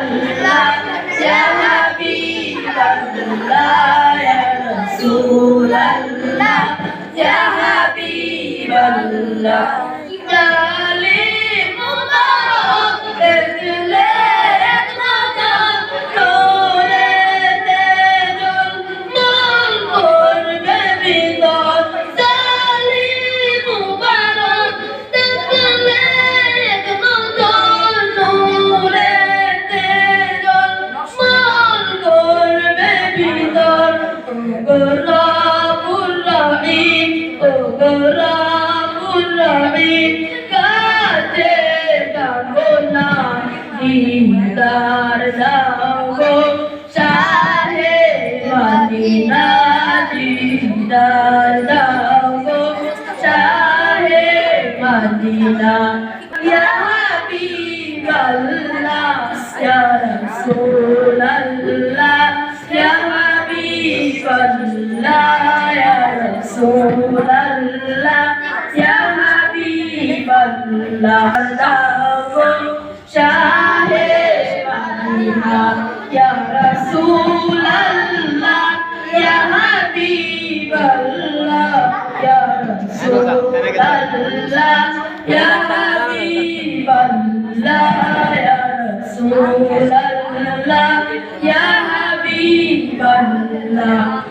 الله يا حبيب الله يا رسول الله يا حبيب الله দিদার দাও শাহে মদিনা দিদার দাও শাহে মদিনা ইয়া হাবিবাল্লাহ ইয়া রাসূলাল্লাহ শাহে মদিনা ইয়া রাসূলাল্লাহ, ইয়া হাবিবাল্লাহ ইয়া রাসূলাল্লাহ, ইয়া হাবিবাল্লাহ, ইয়া রাসূলাল্লাহ, ইয়া হাবিবাল্লাহ আরশের মেহমান করতেন আল্লাহ কত শান কত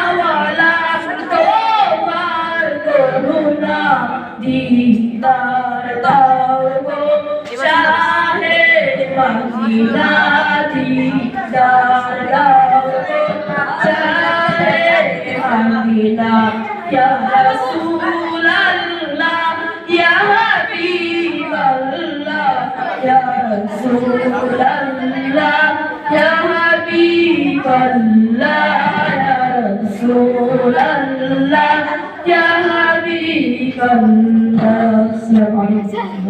দিদার দাও গো শাহে মদিনা ইয়া রাসূলাল্লাহ ইয়া হাবিবাল্লাহ ইয়া রাসূলাল্লাহ ইয়া হাবিবাল্লাহ ইয়া রাসূলাল্লাহ ইয়া হাবিবাল্লাহ আসসালামু আলাইকুম